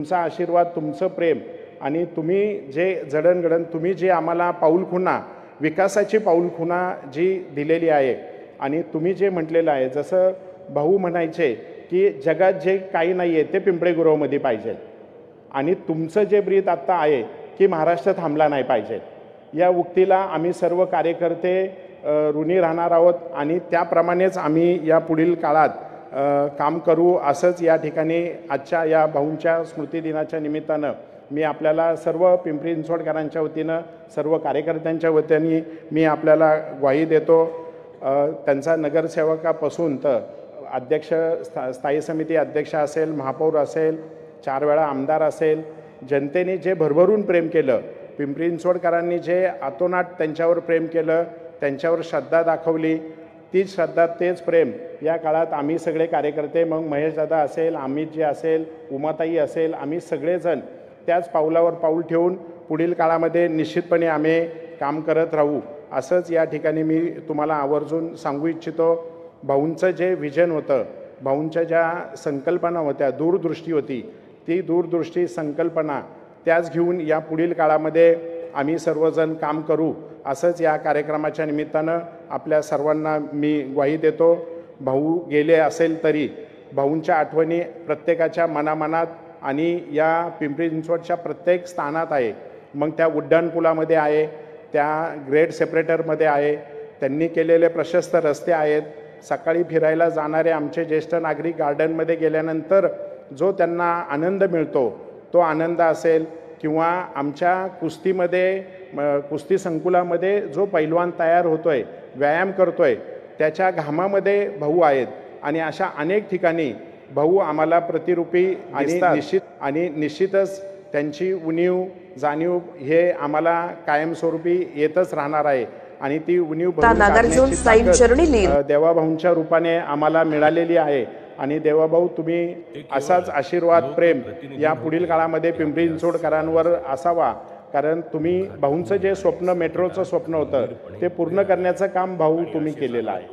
तुमचा आशीर्वाद तुमचं प्रेम आणि तुम्ही जे जडणघडण तुम्ही जे आम्हाला पाऊलखुणा विकासाची पाऊलखुणा जी दिलेली आहे आणि तुम्ही जे म्हटलेलं आहे जसं भाऊ म्हणायचे की जगात जे काही नाही आहे ते पिंपळे गुरवमध्ये पाहिजे. आणि तुमचं जे ब्रीत आत्ता आहे की महाराष्ट्र थांबला नाही पाहिजे. या उक्तीला आम्ही सर्व कार्यकर्ते ऋणी राहणार आहोत आणि त्याप्रमाणेच आम्ही या पुढील काळात काम करू असंच या ठिकाणी आजच्या या भाऊंच्या स्मृतिदिनाच्या निमित्तानं मी आपल्याला सर्व पिंपरी चिंचवडकरांच्या वतीनं सर्व कार्यकर्त्यांच्या वतीने मी आपल्याला ग्वाही देतो. त्यांचा नगरसेवकापासून तर अध्यक्ष स्था स्थायी समिती अध्यक्ष असेल महापौर असेल चार वेळा आमदार असेल जनतेने जे भरभरून प्रेम केलं पिंपरी चिंचवडकरांनी जे आतोनाट त्यांच्यावर प्रेम केलं त्यांच्यावर श्रद्धा दाखवली तीच श्रद्धा तेच प्रेम. या काळात आम्ही सगळे कार्यकर्ते मग महेशदादा असेल अमितजी असेल उमाताई असेल आम्ही सगळेजण त्याच पावलावर पाऊल ठेवून पुढील काळामध्ये निश्चितपणे आम्ही काम करत राहू. असंच या ठिकाणी मी तुम्हाला आवर्जून सांगू इच्छितो. भाऊंचं जे विजन होतं भाऊंच्या ज्या संकल्पना होत्या दूरदृष्टी होती ती दूरदृष्टी संकल्पना त्याच घेऊन या पुढील काळामध्ये आम्ही सर्वजण काम करू असंच या कार्यक्रमाच्या निमित्तानं आपल्या सर्वांना मी ग्वाही देतो. भाऊ गेले असेल तरी भाऊंच्या आठवणी प्रत्येकाच्या मनामनात आणि या पिंपरी चिंचवडच्या प्रत्येक स्थानात आहे. मग त्या उड्डाणपुलामध्ये आहे त्या ग्रेड सेपरेटरमध्ये आहे त्यांनी केलेले प्रशस्त रस्ते आहेत. सकाळी फिरायला जाणारे आमचे ज्येष्ठ नागरिक गार्डनमध्ये गेल्यानंतर जो त्यांना आनंद मिळतो तो आनंद असेल. किंवा आमच्या कुस्तीमध्ये म, कुस्ती संकुलामध्ये जो पैलवान तयार होतोय व्यायाम करतोय त्याच्या घामामध्ये भाऊ आहेत. आणि अशा अनेक ठिकाणी भाऊ आम्हाला प्रतिरूपी आणि निश्चित आणि निश्चितच त्यांची उणीव जाणीव हे आम्हाला कायमस्वरूपी येतच राहणार आहे. आणि ती उणीव देवाभाऊंच्या रूपाने आम्हाला मिळालेली आहे. आणि देवाभाऊ तुम्ही असाच आशीर्वाद प्रेम या पुढील काळामध्ये पिंपरी चिंचवडकरांवर असावा. कारण तुम्ही भाऊंचं जे स्वप्न मेट्रोचं स्वप्न होतं ते पूर्ण करण्याचं काम भाऊ तुम्ही केलेलं आहे.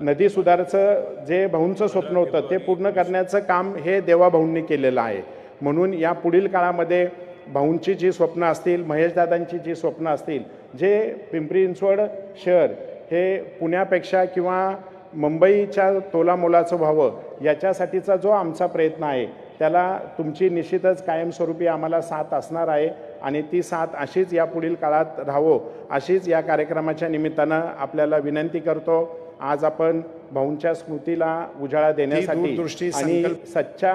नदी सुधारचं जे भाऊंचं स्वप्न होतं ते पूर्ण करण्याचं काम हे देवाभाऊंनी केलेलं आहे. म्हणून या पुढील काळामध्ये भाऊंची जी स्वप्न असतील महेशदादांची जी स्वप्न असतील जे पिंपरी चिंचवड शहर हे पुण्यापेक्षा किंवा मुंबईच्या तोलामोलाचं व्हावं याच्यासाठीचा जो आमचा प्रयत्न आहे त्याला तुमची निश्चितच कायमस्वरूपी आम्हाला साथ असणार आहे आणि ती साथ अशीच या पुढील काळात राहावं अशीच या कार्यक्रमाच्या निमित्तानं आपल्याला विनंती करतो. आज आपण भाऊंच्या स्मृतीला उजाळा देण्यासाठी आणि सच्चा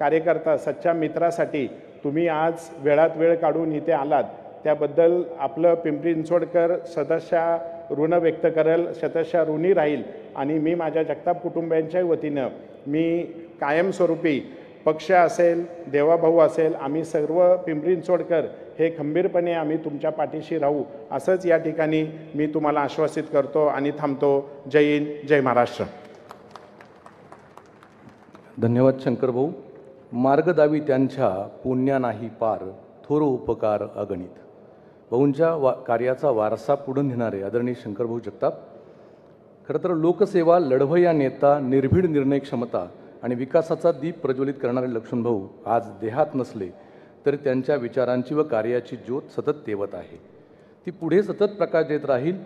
कार्यकर्ता सच्च्या मित्रासाठी तुम्ही आज वेळात वेळ काढून इथे आलात. त्याबद्दल आपलं पिंपरी चिंचवडकर सदस्या ऋण व्यक्त करेल सदस्या ऋणी राहील. आणि मी माझ्या जगताप कुटुंबियांच्या वतीनं मी कायमस्वरूपी पक्ष असेल देवाभाऊ असेल आम्ही सर्व पिंपरी चिंचवडकर हे खंबीरपणे आम्ही तुमच्या पाठीशी राहू असंच या ठिकाणी मी तुम्हाला आश्वासित करतो आणि थांबतो. जय हिंद जय महाराष्ट्र. धन्यवाद शंकर भाऊ. मार्गदावी त्यांच्या पुण्या नाही पार थोर उपकार अगणित. भाऊंच्या वा कार्याचा वारसा पुढून घेणारे आदरणीय शंकरभाऊ जगताप खरं तर लोकसेवा लढवया नेता निर्भीड निर्णय क्षमता आणि विकासाचा दीप प्रज्वलित करणारे लक्ष्मणभाऊ आज देहात नसले तरी त्यांच्या विचारांची व कार्याची ज्योत सतत तेवत आहे. ती पुढे सतत प्रकाश देत राहील.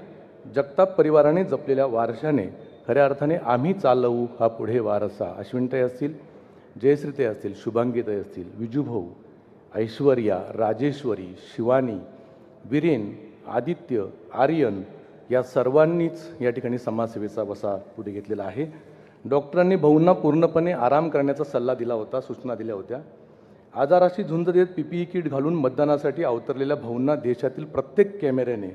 जगताप परिवाराने जपलेल्या वारशाने खऱ्या अर्थाने आम्ही चालवू हा पुढे वारसा अश्विनताई असतील जयश्रीताई असतील शुभांगीताई असतील विजूभाऊ ऐश्वर्या राजेश्वरी शिवानी विरेन आदित्य आर्यन या सर्वांनीच या ठिकाणी समाजसेवेचा वसा पुढे घेतलेला आहे. डॉक्टरांनी भाऊंना पूर्णपणे आराम करण्याचा सल्ला दिला होता सूचना दिल्या होत्या. आजाराशी झुंज देत पीपीई किट घालून मतदानासाठी अवतरलेल्या भाऊंना देशातील प्रत्येक कॅमेऱ्याने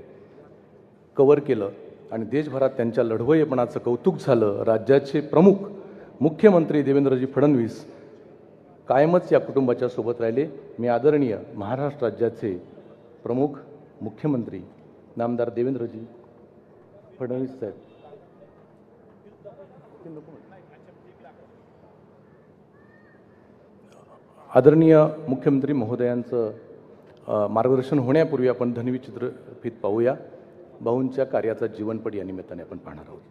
कवर केलं आणि देशभरात त्यांच्या लढवयपणाचं कौतुक झालं. राज्याचे प्रमुख मुख्यमंत्री देवेंद्रजी फडणवीस कायमच या कुटुंबाच्या सोबत राहिले. मी आदरणीय महाराष्ट्र राज्याचे प्रमुख मुख्यमंत्री नामदार देवेंद्रजी फडणवीस साहेब. आदरणीय मुख्यमंत्री महोदयांचं मार्गदर्शन होण्यापूर्वी आपण धनवी चित्रफित पाहूया. भाऊंच्या कार्याचा जीवनपट या निमित्ताने आपण पाहणार आहोत.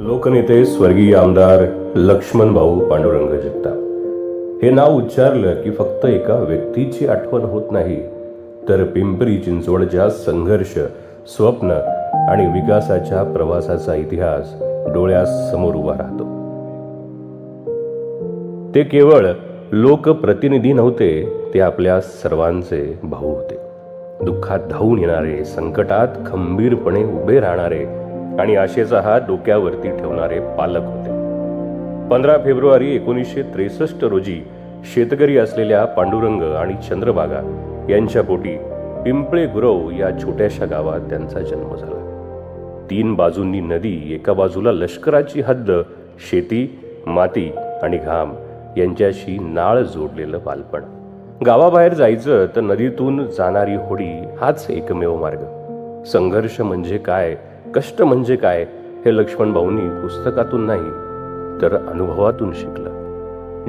लोकनेते स्वर्गीय आमदार लक्ष्मण भाऊ पांडुरंग जगताप. हे नाव उच्चारलं की फक्त एका व्यक्तीची आठवण होत नाही. तर पिंपरी चिंचवडच्या संघर्ष स्वप्न आणि विकासाच्या प्रवासाचा इतिहास डोळ्यासमोर उभा राहतो. ते केवळ लोकप्रतिनिधी नव्हते ते आपल्या सर्वांचे भाऊ होते. दुःखात धावून येणारे संकटात खंबीरपणे उभे राहणारे आणि आशेचा हात डोक्यावरती ठेवणारे पालक होते. पंधरा फेब्रुवारी एकोणीसशे त्रेसष्ट रोजी शेतकरी असलेल्या पांडुरंग आणि चंद्रबागा यांच्या पोटी पिंपळे गुरव या छोट्याशा गावात त्यांचा जन्म झाला. तीन बाजूंनी नदी एका बाजूला लष्कराची हद्द शेती माती आणि घाम यांच्याशी नाळ जोडलेलं बालपण. गावाबाहेर जायचं तर नदीतून जाणारी होडी हाच एकमेव मार्ग. संघर्ष म्हणजे काय कष्ट म्हणजे काय हे लक्ष्मण भाऊंनी पुस्तकातून नाही तर अनुभवातून शिकलं.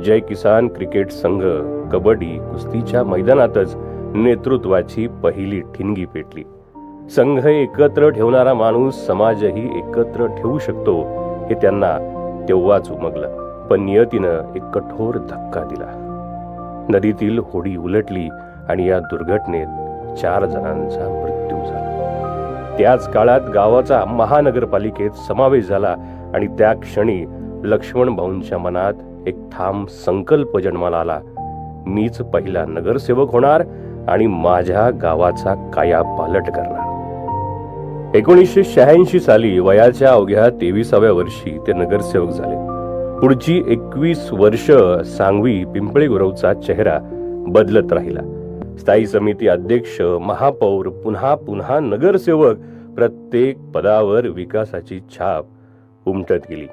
जय किसान क्रिकेट संघ कबड्डी कुस्तीच्या मैदानातच नेतृत्वाची पहिली ठिणगी पेटली. संघ एकत्र ठेवणारा माणूस समाजही एकत्र ठेवू शकतो हे त्यांना तेव्हाच उमगलं. पण नियतीनं एक कठोर धक्का दिला. नदीतील होडी उलटली आणि या दुर्घटनेत चार जणांचा मृत्यू झाला. त्याच काळात गावाचा महानगरपालिकेत समावेश झाला आणि त्या क्षणी लक्ष्मण भाऊंच्या मनात एक ठाम संकल्प जन्माला आला. मीच पहिला नगरसेवक होणार आणि माझ्या गावाचा काया पालट करणार. एकोणीसशे शहाऐंशी साली वयाच्या अवघ्या तेविसाव्या वर्षी ते नगरसेवक झाले. पुढची एकवीस वर्ष सांगवी पिंपळे गुरवचा चेहरा बदलत राहिला. स्थायी समिती अध्यक्ष महापौर पुन्हा पुन्हा नगरसेवक प्रत्येक पदावर विकासाची छाप उमटत गेली.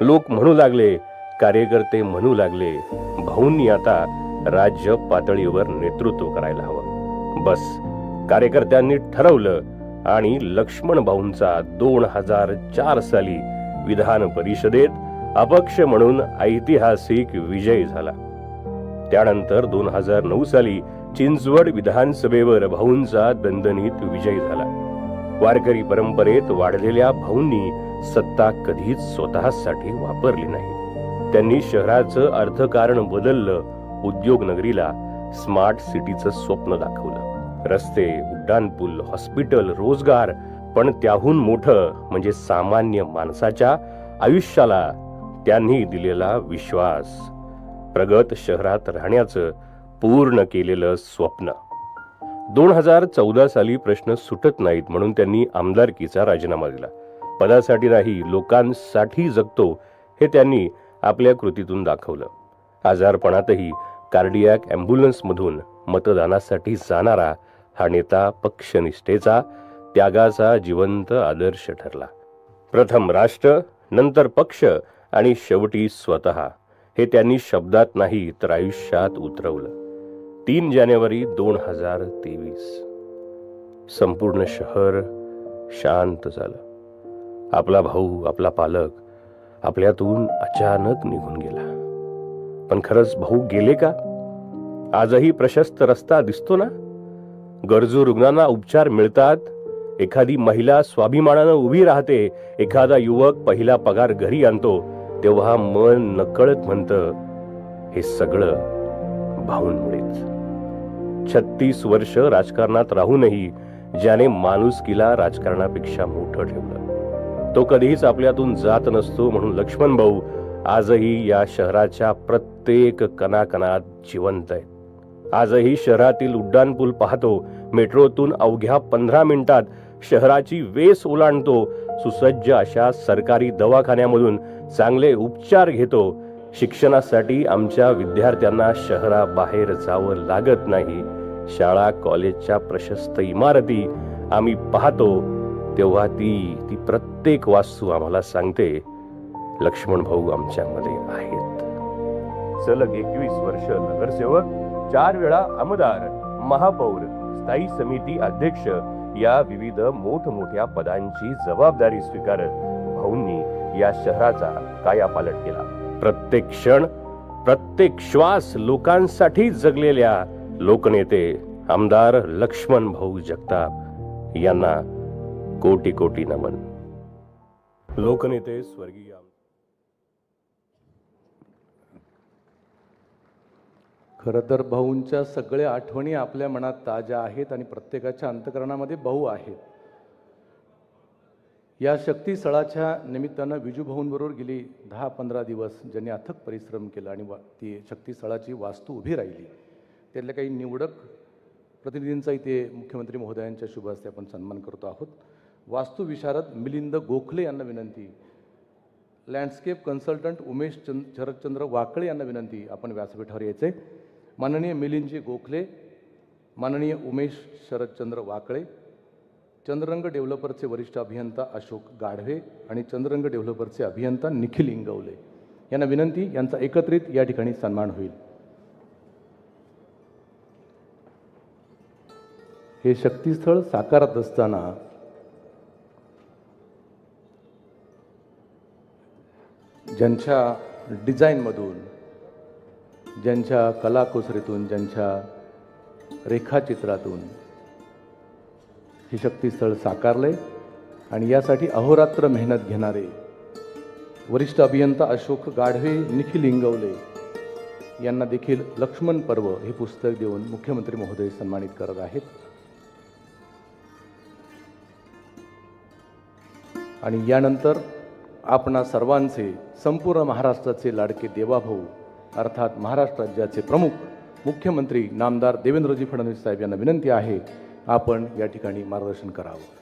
लोक म्हणू लागले कार्यकर्ते म्हणू लागले भाऊंनी आता राज्य पातळीवर नेतृत्व करायला हवं. बस कार्यकर्त्यांनी ठरवलं आणि लक्ष्मण भाऊंचा दोन हजार चार साली विधान परिषदेत अपक्ष म्हणून ऐतिहासिक विजय झाला. त्यानंतर दोन हजार नऊ साली चिंचवड विधानसभेवर भाऊंचा दणदणीत विजय झाला. वारकरी परंपरेत वाढलेल्या भाऊंनी सत्ता कधीच स्वतःसाठी वापरली नाही. त्यांनी शहराचं अर्थकारण बदललं उद्योग नगरीला स्मार्ट सिटीचं स्वप्न दाखवलं. रस्ते उड्डाणपूल हॉस्पिटल रोजगार पण त्याहून मोठं म्हणजे सामान्य माणसाच्या आयुष्याला त्यांनी दिलेला विश्वास. प्रगत शहरात राहण्याचं पूर्ण केलेलं स्वप्न. दोन हजार चौदा साली प्रश्न सुटत नाहीत म्हणून त्यांनी आमदारकीचा राजीनामा दिला. पदासाठी नाही लोकांसाठी जगतो हे त्यांनी आपल्या कृतीतून दाखवलं. आजारपणातही कार्डियाक ॲम्ब्युलन्समधून मतदानासाठी जाणारा हा नेता पक्षनिष्ठेचा त्यागाचा जिवंत आदर्श ठरला. प्रथम राष्ट्र नंतर पक्ष आणि शेवटी स्वतः हे त्यांनी शब्दात नाही तर आयुष्यात उतरवलं. तीन जानेवारी दोन हजार तेवीस. संपूर्ण शहर शांत झालं. आपला भाऊ आपला पालक आपल्यातून अचानक निघून गेला. पण खरंच भाऊ गेले का? आजही प्रशस्त रस्ता दिसतो ना? गरजू रुग्णांना उपचार मिळतात. एखादी महिला स्वाभिमानानं उभी राहते एखादा युवक पहिला पगार घरी आणतो तेव्हा मन नकळत म्हणतं हे सगळं भाऊंमुळेच. छत्तीस वर्ष राजकारणात राहूनही ज्याने माणुसकीला राजकारणापेक्षा मोठं ठेवलं. तो कधीच आपल्यातून जात नसतो म्हणून लक्ष्मण भाऊ आजही या शहराच्या प्रत्येक कणाकणात जिवंत आहेत. आजही शहरातील उड्डाणपूल पाहतो मेट्रोतून अवघ्या पंधरा मिनिटात शहराची वेस ओलांडतो सुसज्ज अशा सरकारी दवाखान्यामधून चांगले उपचार घेतो. शिक्षणासाठी आमच्या विद्यार्थ्यांना शहराबाहेर जावं लागत नाही. शाळा कॉलेजच्या प्रशस्त इमारती आम्ही पाहतो तेव्हा ती ती प्रत्येक वास्तू आम्हाला सांगते लक्ष्मण भाऊ आमच्यामध्ये आहेत. सलग एकवीस वर्ष नगरसेवक चार वेळा आमदार महापौर स्थायी समिती अध्यक्ष या विविध मोठमोठ्या पदांची जबाबदारी स्वीकारत भाऊंनी या शहराचा कायापालट केला. प्रत्येक क्षण प्रत्येक श्वास लोकांसाठी जगलेल्या लोकनेते आमदार लक्ष्मण भाऊ जगताप यांना कोटी कोटी नमन. लोकनेते स्वर्गीय खर खरं तर भाऊंच्या सगळ्या आठवणी आपल्या मनात ताज्या आहेत आणि प्रत्येकाच्या अंतकरणामध्ये भाऊ आहेत. या शक्तीस्थळाच्या निमित्तानं विजू भाऊंबरोबर गेली दहा पंधरा दिवस ज्यांनी अथक परिश्रम केला आणि वा ती शक्तीस्थळाची वास्तू उभी राहिली. त्यातल्या काही निवडक प्रतिनिधींचा इथे मुख्यमंत्री महोदयांच्या शुभ हस्ते आपण सन्मान करतो आहोत. वास्तुविशारद मिलिंद गोखले यांना विनंती. लँडस्केप कन्सल्टंट उमेश चंद शरदचंद्र वाकळे यांना विनंती. आपण व्यासपीठावर यायचे माननीय मिलिंदजी गोखले माननीय उमेश शरदचंद्र वाकळे चंद्ररंग डेव्हलपरचे वरिष्ठ अभियंता अशोक गाढवे आणि चंद्ररंग डेव्हलपरचे अभियंता निखिल इंगवले यांना विनंती. यांचा एकत्रित या ठिकाणी सन्मान होईल. हे शक्तीस्थळ साकारत असताना ज्यांच्या डिझाईनमधून ज्यांच्या कलाकुसरीतून ज्यांच्या रेखाचित्रातून हे शक्तीस्थळ साकारले आणि यासाठी अहोरात्र मेहनत घेणारे वरिष्ठ अभियंता अशोक गाढवे निखिल इंगवले यांना देखील लक्ष्मण पर्व हे पुस्तक देऊन मुख्यमंत्री महोदय सन्मानित करत आहेत. आणि यानंतर आपणा सर्वांचे संपूर्ण महाराष्ट्राचे लाडके देवाभाऊ अर्थात महाराष्ट्र राज्याचे प्रमुख मुख्यमंत्री नामदार देवेंद्रजी फडणवीस साहेब यांना विनंती आहे आपण या ठिकाणी मार्गदर्शन करावं.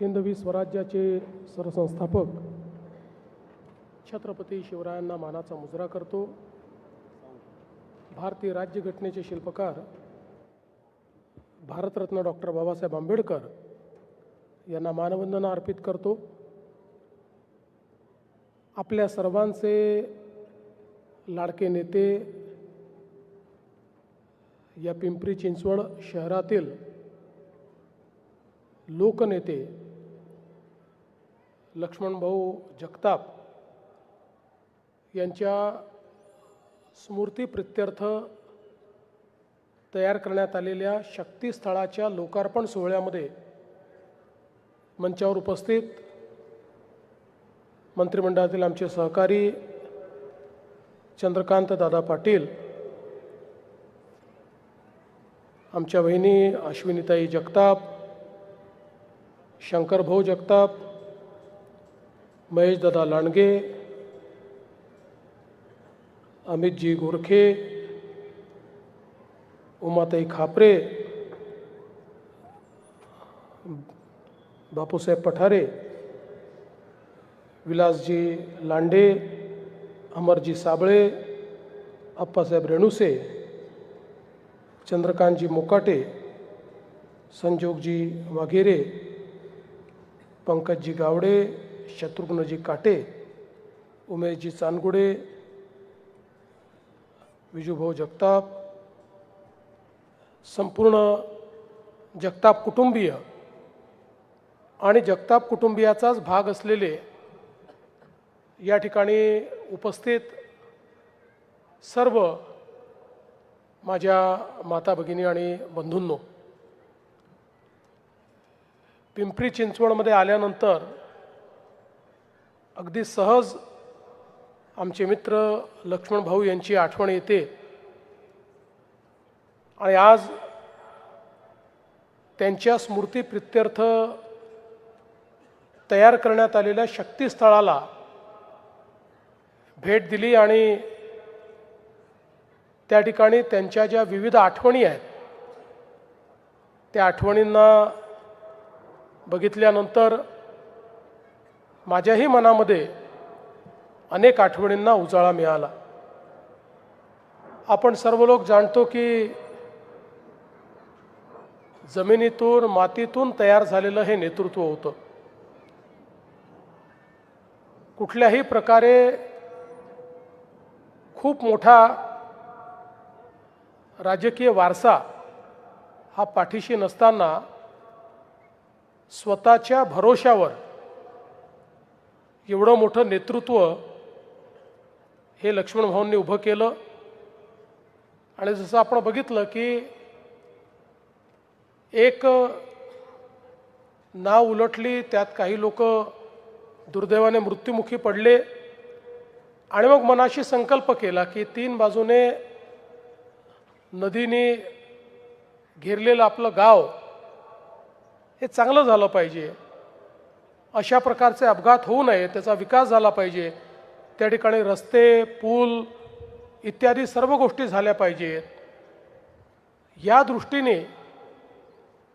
हिंदवी स्वराज्याचे सरसंस्थापक छत्रपती शिवरायांना मानाचा मुजरा करतो. भारतीय राज्यघटनेचे शिल्पकार भारतरत्न डॉक्टर बाबासाहेब आंबेडकर यांना मानवंदना अर्पित करतो. आपल्या सर्वांचे लाडके नेते या पिंपरी चिंचवड शहरातील लोकनेते लक्ष्मणभाऊ जगताप यांच्या स्मृतीप्रित्यर्थ तयार करण्यात आलेल्या शक्तीस्थळाच्या लोकार्पण सोहळ्यामध्ये मंचावर उपस्थित मंत्रिमंडळातील आमचे सहकारी चंद्रकांत दादा पाटील आमच्या बहिणी अश्विनीताई जगताप शंकरभाऊ जगताप महेशदादा लांडगे अमितजी गोरखे उमाताई खापरे बापूसाहेब पठारे विलासजी लांडे अमरजी साबळे अप्पासाहेब रेणुसे चंद्रकांतजी मोकाटे संजोगजी वाघेरे पंकजजी गावडे शत्रुघ्नजी काटे उमेशजी चांदगुडे विजूभाऊ जगताप संपूर्ण जगताप कुटुंबीय आणि जगताप कुटुंबियाचाच भाग असलेले या ठिकाणी उपस्थित सर्व माझ्या माता भगिनी आणि बंधूंनो पिंपरी चिंचवडमध्ये आल्यानंतर अगदी सहज आमचे मित्र लक्ष्मण भाऊ यांची आठवण येते. आणि आज त्यांच्या स्मृतीप्रित्यर्थ तयार करण्यात आलेल्या शक्तीस्थळाला भेट दिली आणि त्या ठिकाणी त्यांच्या ज्या विविध आठवणी आहेत त्या आठवणींना बघितल्यानंतर माझ्याही मनामध्ये अनेक आठवणींना उजाळा मिळाला. आपण सर्व लोक जाणतो की जमिनीतून मातीतून तयार झालेलं हे नेतृत्व होतं. कुठल्याही प्रकारे खूप मोठा राजकीय वारसा हा पाठीशी नसताना स्वतःच्या भरोशावर एवढं मोठं नेतृत्व हे लक्ष्मणभाऊंनी उभं केलं. आणि जसं आपण बघितलं की एक नाव उलटली त्यात काही लोक दुर्दैवाने मृत्युमुखी पडले आणि मग मनाशी संकल्प केला की तीन बाजूने नदीने घेरलेलं आपलं गाव हे चांगलं झालं पाहिजे. अशा प्रकारचे अपघात होऊ नये त्याचा विकास झाला पाहिजे. त्या ठिकाणी रस्ते पूल इत्यादी सर्व गोष्टी झाल्या पाहिजेत. या दृष्टीने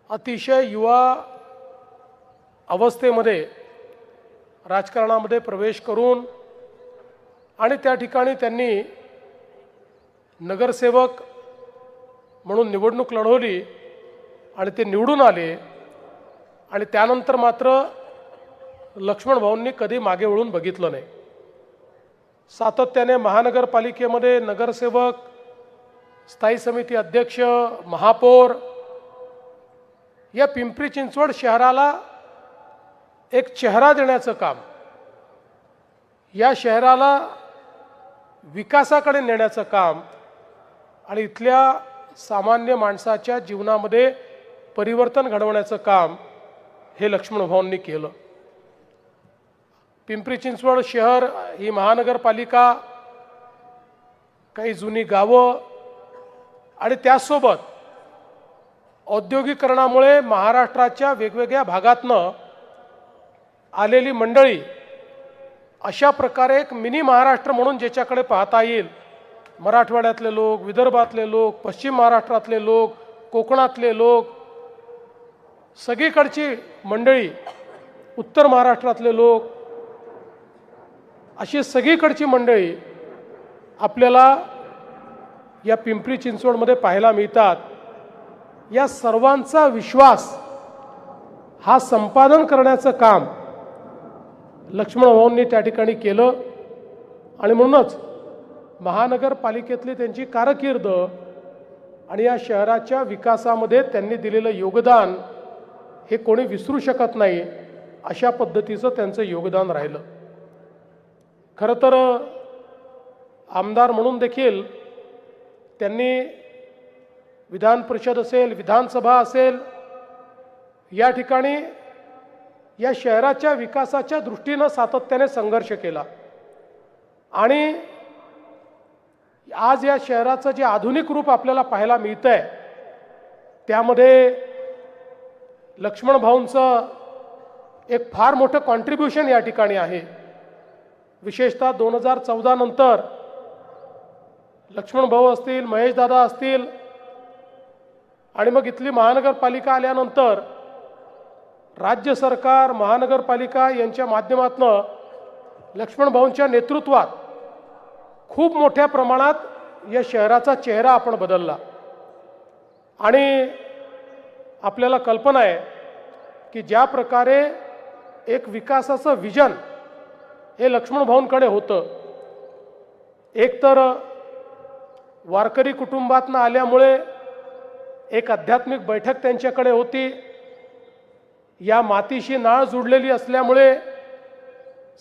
अतिशय युवा अवस्थेमध्ये राजकारणामध्ये प्रवेश करून आणि त्या ठिकाणी त्यांनी नगरसेवक म्हणून निवडणूक लढवली आणि ते निवडून आले. आणि त्यानंतर मात्र लक्ष्मण भाऊंनी कधी मागे वळून बघितलं नाही. सातत्याने महानगरपालिकेमध्ये नगरसेवक स्थायी समिती अध्यक्ष महापौर या पिंपरी चिंचवड शहराला एक चेहरा देण्याचं काम. या शहराला विकासाकडे नेण्याचं काम आणि इथल्या सामान्य माणसाच्या जीवनामध्ये परिवर्तन घडवण्याचं काम हे लक्ष्मणभाऊंनी केलं. पिंपरी चिंचवड शहर ही महानगरपालिका काही जुनी गावं आणि त्याचसोबत औद्योगिकरणामुळे महाराष्ट्राच्या वेगवेगळ्या भागातनं आलेली मंडळी अशा प्रकारे एक मिनी महाराष्ट्र म्हणून ज्याच्याकडे पाहता येईल. मराठवाड्यातले लोक विदर्भातले लोक पश्चिम महाराष्ट्रातले लोक कोकणातले लोक सगळीकडची मंडळी उत्तर महाराष्ट्रातले लोक अशी सगळीकडची मंडळी आपल्याला या पिंपरी चिंचवडमध्ये पाहायला मिळतात. या सर्वांचा विश्वास हा संपादन करण्याचं काम लक्ष्मण भाऊंनी त्या ठिकाणी केलं. आणि म्हणूनच महानगरपालिकेतली त्यांची कारकीर्द आणि या शहराच्या विकासामध्ये त्यांनी दिलेलं योगदान हे कोणी विसरू शकत नाही अशा पद्धतीचं त्यांचं योगदान राहिलं. खरं तर आमदार म्हणून देखील त्यांनी विधान परिषद असेल विधानसभा असेल या ठिकाणी या शहराच्या विकासाच्या दृष्टीनं सातत्याने संघर्ष केला. आणि आज या शहराचं जे आधुनिक रूप आपल्याला पाहायला मिळतं आहे त्यामध्ये लक्ष्मण भाऊंचं एक फार मोठं कॉन्ट्रीब्युशन या ठिकाणी आहे. विशेषतः दोन हजार चौदानंतर लक्ष्मणभाऊ लक्ष्मण भाऊ असतील महेशदादा असतील आणि मग इथली महानगरपालिका आल्यानंतर राज्य सरकार महानगरपालिका यांच्या माध्यमातनं लक्ष्मणभाऊंच्या नेतृत्वात खूप मोठ्या प्रमाणात या शहराचा चेहरा आपण बदलला. आणि आपल्याला कल्पना आहे की ज्या प्रकारे एक विकासाचं विजन हे लक्ष्मणभाऊंकडे होतं. एकतर वारकरी कुटुंबातनं आल्यामुळे एक आध्यात्मिक बैठक त्यांच्याकडे होती. या मातीशी नाळ जुडलेली असल्यामुळे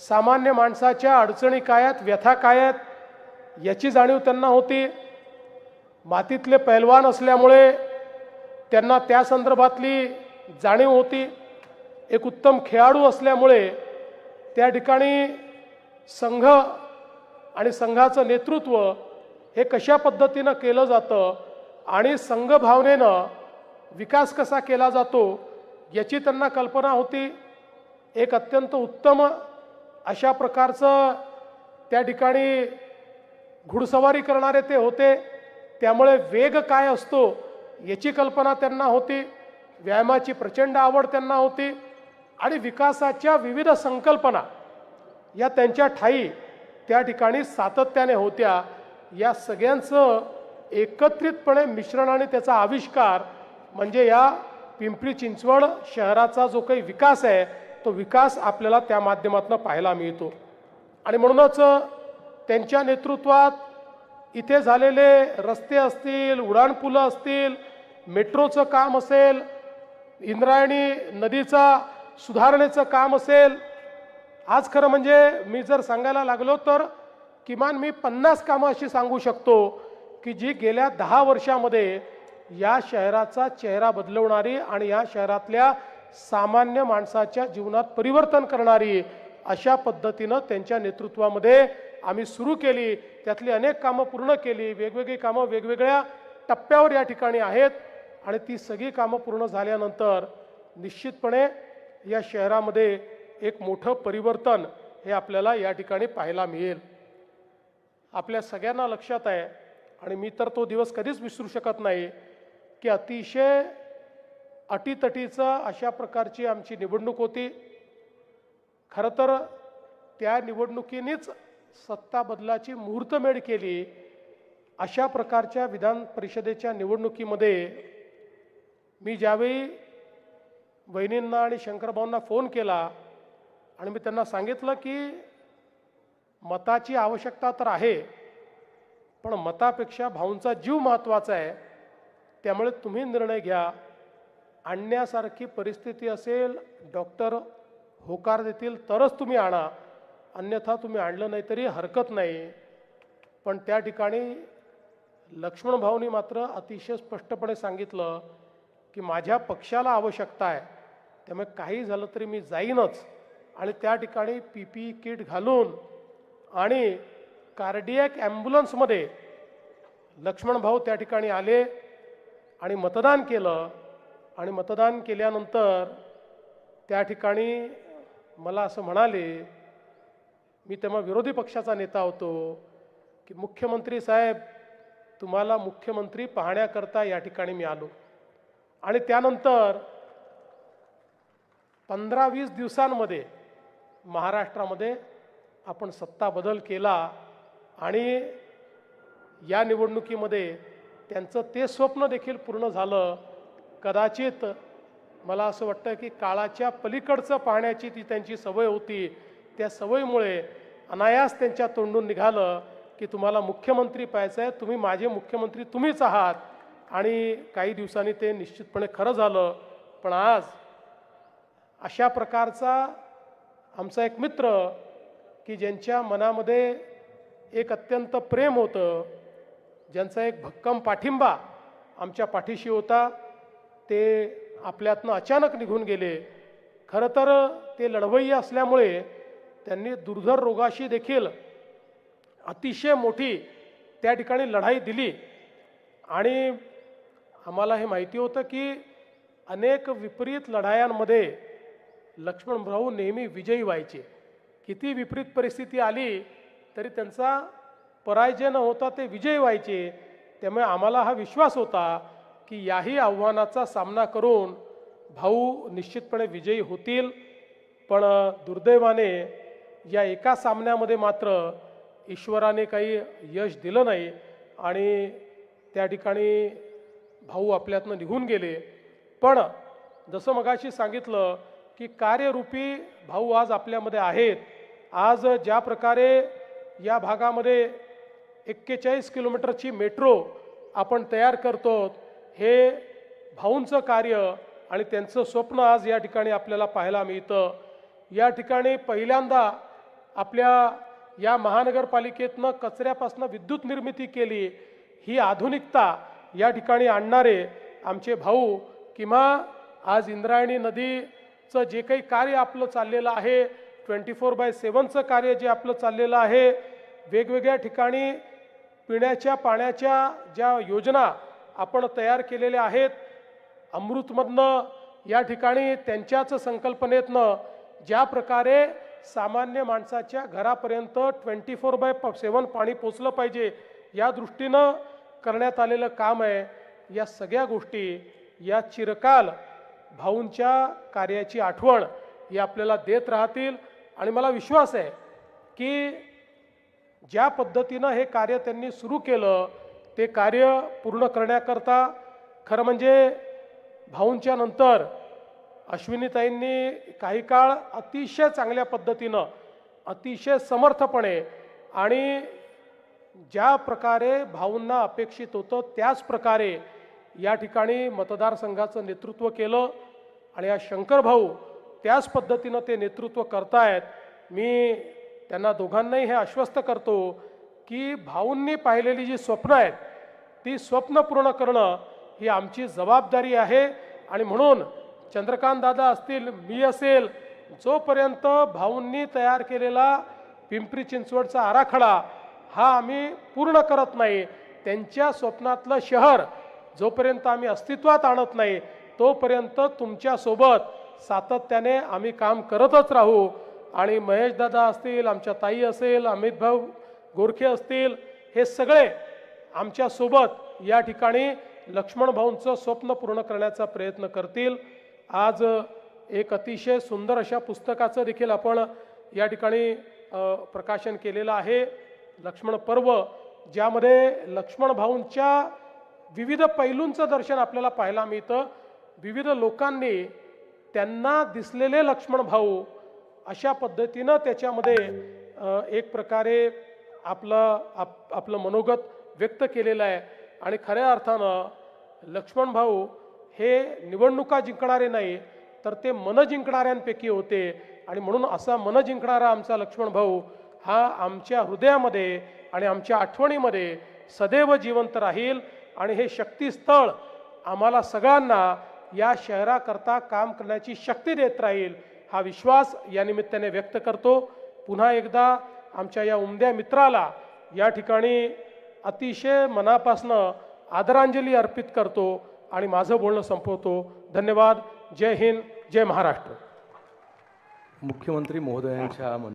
सामान्य माणसाच्या अडचणी काय आहेत व्यथा काय आहेत याची जाणीव त्यांना होती. मातीतले पैलवान असल्यामुळे त्यांना त्या संदर्भातली जाणीव होती. एक उत्तम खेळाडू असल्यामुळे त्या ठिकाणी संघ आणि संघाचं नेतृत्व हे कशा पद्धतीनं केलं जातं आणि संघभावनेनं विकास कसा केला जातो याची त्यांना कल्पना होती. एक अत्यंत उत्तम अशा प्रकारचं त्या ठिकाणी घुडसवारी करणारे ते होते. त्यामुळे वेग काय असतो याची कल्पना त्यांना होती. व्यायामाची प्रचंड आवड त्यांना होती. आणि विकासाच्या विविध संकल्पना या त्यांच्या ठाई त्या ठिकाणी सातत्याने होत्या. या सगळ्यांचं एकत्रितपणे मिश्रण आणि त्याचा आविष्कार म्हणजे या पिंपरी चिंचवड शहराचा जो काही विकास आहे तो विकास आपल्याला त्या माध्यमातून पाहायला मिळतो. आणि म्हणूनच त्यांच्या नेतृत्वात इथे झालेले रस्ते असतील उड्डाणपुलं असतील मेट्रोचं काम असेल इंद्रायणी नदीचा सुधारणेचं काम असेल आज खरं म्हणजे मी जर सांगायला लागलो तर किमान मी पन्नास कामं अशी सांगू शकतो की जी गेल्या दहा वर्षामध्ये या शहराचा चेहरा बदलवणारी आणि या शहरातल्या सामान्य माणसाच्या जीवनात परिवर्तन करणारी अशा पद्धतीनं त्यांच्या नेतृत्वामध्ये आम्ही सुरू केली. त्यातली अनेक कामं पूर्ण केली. वेगवेगळी कामं वेगवेगळ्या टप्प्यावर या ठिकाणी आहेत आणि ती सगळी कामं पूर्ण झाल्यानंतर निश्चितपणे या शहरामध्ये एक मोठं परिवर्तन हे आपल्याला या ठिकाणी पाहायला मिळेल. आपल्या सगळ्यांना लक्षात आहे आणि मी तर तो दिवस कधीच विसरू शकत नाही की अतिशय अटीतटीचं अशा प्रकारची आमची निवडणूक होती. खरं तर त्या निवडणुकीनेच सत्ता बदलाची मुहूर्तमेढ केली. अशा प्रकारच्या विधान परिषदेच्या निवडणुकीमध्ये मी ज्यावेळी बहिणींना आणि शंकरभाऊंना फोन केला आणि मी त्यांना सांगितलं की मताची आवश्यकता तर आहे पण मतापेक्षा भाऊंचा जीव महत्त्वाचा आहे. त्यामुळे तुम्ही निर्णय घ्या. आणण्यासारखी परिस्थिती असेल डॉक्टर होकार देतील तरच तुम्ही आणा. अन्यथा तुम्ही आणलं नाही तरी हरकत नाही. पण त्या ठिकाणी लक्ष्मण भाऊनी मात्र अतिशय स्पष्टपणे सांगितलं की माझ्या पक्षाला आवश्यकता आहे. त्यामुळे काही झालं तरी मी जाईनच. आणि त्या ठिकाणी पी पी किट घालून आणि कार्डियक ॲम्ब्युलन्समध्ये लक्ष्मण भाऊ त्या ठिकाणी आले आणि मतदान केलं. आणि मतदान केल्यानंतर त्या ठिकाणी मला असं म्हणाले मी तेव्हा विरोधी पक्षाचा नेता होतो की मुख्यमंत्री साहेब तुम्हाला मुख्यमंत्री पाहण्याकरता या ठिकाणी मी आलो. आणि त्यानंतर पंधरा वीस दिवसांमध्ये महाराष्ट्रामध्ये आपण सत्ता बदल केला. आणि या निवडणुकीमध्ये त्यांचं ते स्वप्न देखील पूर्ण झालं. कदाचित मला असं वाटतं की काळाच्या पलीकडचं पाहण्याची ती त्यांची सवय होती. त्या सवयीमुळे अनायास त्यांच्या तोंडून निघालं की तुम्हाला मुख्यमंत्री पाहायचं आहे तुम्ही माझे मुख्यमंत्री तुम्हीच आहात. आणि काही दिवसांनी ते निश्चितपणे खरं झालं. पण आज अशा प्रकारचा आमचा एक मित्र की ज्यांच्या मनामध्ये एक अत्यंत प्रेम होतं. ज्यांचा एक भक्कम पाठिंबा आमच्या पाठीशी होता ते आपल्यातनं अचानक निघून गेले. खरं तर ते लढवय्ये असल्यामुळे त्यांनी दुर्धर रोगाशी देखील अतिशय मोठी त्या ठिकाणी लढाई दिली. आणि आम्हाला हे माहिती होतं की अनेक विपरीत लढायांमध्ये लक्ष्मणभाऊ नेहमी विजयी व्हायचे. किती विपरीत परिस्थिती आली तरी त्यांचा पराजय न होता ते विजय व्हायचे. त्यामुळे आम्हाला हा विश्वास होता की याही आव्हानाचा सामना करून भाऊ निश्चितपणे विजयी होतील. पण दुर्दैवाने या एका सामन्यामध्ये मात्र ईश्वराने काही यश दिलं नाही आणि त्या ठिकाणी भाऊ आपल्यातनं निघून गेले. पण जसं मगाशी सांगितलं की कार्यरूपी भाऊ आज आपल्यामध्ये आहेत. आज ज्या प्रकारे या भागामध्ये एक्केचाळीस किलोमीटरची मेट्रो आपण तयार करतो. हे भाऊंचं कार्य आणि त्यांचं स्वप्न आज या ठिकाणी आपल्याला पाहायला मिळतं. या ठिकाणी पहिल्यांदा आपल्या या महानगरपालिकेतनं कचऱ्यापासून विद्युत निर्मिती केली. ही आधुनिकता या ठिकाणी आणणारे आमचे भाऊ किंवा आज इंद्रायणी नदीचं जे काही कार्य आपलं चाललेलं आहे ट्वेंटी फोर बाय सेवनचं कार्य जे आपलं चाललेलं आहे वेगवेगळ्या ठिकाणी पिण्याच्या पाण्याच्या ज्या योजना आपण तयार केलेल्या आहेत अमृतमधनं या ठिकाणी त्यांच्याच संकल्पनेतनं ज्या प्रकारे सामान्य माणसाच्या घरापर्यंत ट्वेंटी फोर बाय प सेवन पाणी पोचलं पाहिजे या दृष्टीनं करण्यात आलेलं काम आहे. या सगळ्या गोष्टी या चिरकाल भाऊंच्या कार्याची आठवण ही आपल्याला देत राहतील. आणि मला विश्वास आहे की ज्या पद्धतीनं हे कार्य त्यांनी सुरू केलं ते कार्य पूर्ण करण्याकरता खरं म्हणजे भाऊंच्या नंतर अश्विनीताईंनी काही काळ अतिशय चांगल्या पद्धतीनं अतिशय समर्थपणे आणि ज्या प्रकारे भाऊंना अपेक्षित होतं त्याच प्रकारे या ठिकाणी मतदारसंघाचं नेतृत्व केलं आणि या शंकर भाऊ त्याच पद्धतीनं ते नेतृत्व करतायत. मी त्यांना दोघांनाही हे आश्वस्त करतो की भाऊंनी पाहिलेली जी स्वप्न आहेत ती स्वप्न पूर्ण करणं ही आमची जबाबदारी आहे. आणि म्हणून चंद्रकांत दादा असतील मी असेल जोपर्यंत भाऊंनी तयार केलेला पिंपरी चिंचवडचा आराखडा हा आम्ही पूर्ण करत नाही त्यांच्या स्वप्नातलं शहर जोपर्यंत आम्ही अस्तित्वात आणत नाही तोपर्यंत तुमच्यासोबत सातत्याने आम्ही काम करतच राहू. आणि महेश दादा असतील आमच्या ताई असेल अमित भाऊ गोरखे असतील हे सगळे आमच्यासोबत या ठिकाणी लक्ष्मण भाऊंचं स्वप्न पूर्ण करण्याचा प्रयत्न करतील. आज एक अतिशय सुंदर अशा पुस्तकाचं देखील आपण या ठिकाणी प्रकाशन केलेलं आहे. लक्ष्मण पर्व ज्यामध्ये लक्ष्मण भाऊंच्या विविध पैलूंचं दर्शन आपल्याला पाहायला मिळतं. विविध लोकांनी त्यांना दिसलेले लक्ष्मण भाऊ अशा पद्धतीनं त्याच्यामध्ये एक प्रकारे आपलं आप आपलं मनोगत व्यक्त केलेलं आहे. आणि खऱ्या अर्थानं लक्ष्मण भाऊ हे निवडणुका जिंकणारे नाही तर ते मन जिंकणाऱ्यांपैकी होते. आणि म्हणून असा मन जिंकणारा आमचा लक्ष्मण भाऊ हा आमच्या हृदयामध्ये आणि आमच्या आठवणीमध्ये सदैव जिवंत राहील. आणि हे शक्तीस्थळ आम्हाला सगळ्यांना या शहराकरता काम करण्याची शक्ती देत राहील. हा विश्वास या निमित्ताने व्यक्त करतो. पुन्हा एकदा आमच्या या उमद्या मित्राला या ठिकाणी अतिशय मनापासनं आदरांजली अर्पित करतो आणि माझं बोलणं संपवतो. धन्यवाद. जय हिंद. जय महाराष्ट्र. मुख्यमंत्री महोदयांच्या